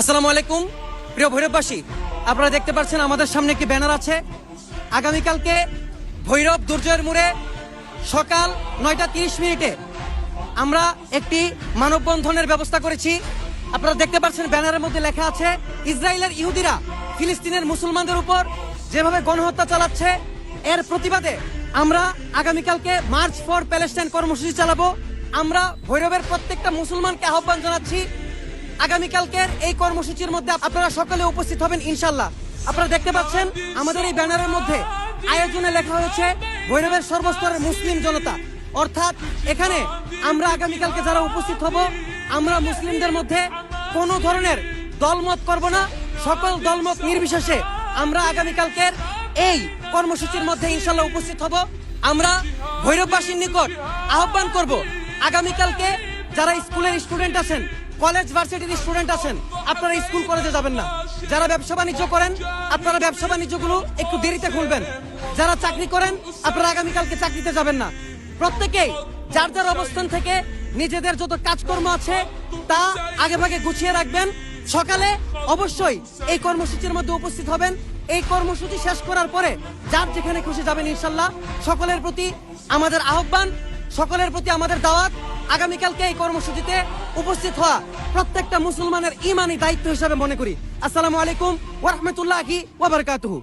আসসালামু আলাইকুম, প্রিয় ভৈরববাসী। আপনারা দেখতে পাচ্ছেন আমাদের সামনে একটি ব্যানার আছে। আগামীকালকে ভৈরব দুর্জয়ের মোড়ে সকাল নয়টা তিরিশ মিনিটে আমরা একটি মানববন্ধনের ব্যবস্থা করেছি। আপনারা দেখতে পাচ্ছেন ব্যানারের মধ্যে লেখা আছে, ইসরায়েলের ইহুদিরা ফিলিস্তিনের মুসলমানদের উপর যেভাবে গণহত্যা চালাচ্ছে, এর প্রতিবাদে আমরা আগামীকালকে মার্চ ফর প্যালেস্টাইন কর্মসূচি চালাবো। আমরা ভৈরবের প্রত্যেকটা মুসলমানকে আহ্বান জানাচ্ছি আগামীকালকের এই কর্মসূচির মধ্যে আপনারা সকলে উপস্থিত হবেন, ইনশাল্লাহ। আপনারা দেখতে পাচ্ছেন, আমাদের এই ব্যানারের মধ্যে আয়োজনে লেখা হয়েছে, ভৈরবের সর্বস্তরের মুসলিম জনতা। অর্থাৎ এখানে আমরা আগামীকালকে যারা উপস্থিত হব, আমরা মুসলিমদের মধ্যে কোনো ধরনের দলমত করব না। সকল দলমত নির্বিশেষে আমরা আগামীকালকের এই কর্মসূচির মধ্যে ইনশাল্লাহ উপস্থিত হব। আমরা ভৈরববাসীর নিকট আহ্বান করব, আগামীকালকে যারা স্কুলের স্টুডেন্ট আছেন কলেজ ভার্সিটির স্টুডেন্ট আছেন, আপনারা স্কুল কলেজে যাবেন না। যারা ব্যবসা বাণিজ্য করেন, আপনারা ব্যবসা বাণিজ্যগুলো একটু দেরিতে খুলবেন। যারা চাকরি করেন, আপনারা আগামীকালকে চাকরিতে যাবেন না। প্রত্যেকেই যার যার অবস্থান থেকে নিজেদের যত কাজকর্ম আছে, তা আগে ভাগে গুছিয়ে রাখবেন। সকালে অবশ্যই এই কর্মসূচির মধ্যে উপস্থিত হবেন। এই কর্মসূচি শেষ করার পরে যার যেখানে খুশি যাবেন ইনশাল্লাহ। সকলের প্রতি আমাদের আহ্বান, সকলের প্রতি আমাদের দাওয়াত। আগামীকালকে এই কর্মসূচিতে উপস্থিত হওয়া প্রত্যেকটা মুসলমানের ইমানি দায়িত্ব হিসাবে মনে করি। আসসালামু আলাইকুম ওরহমতুল্লাহি ওয়াবারকাতুহু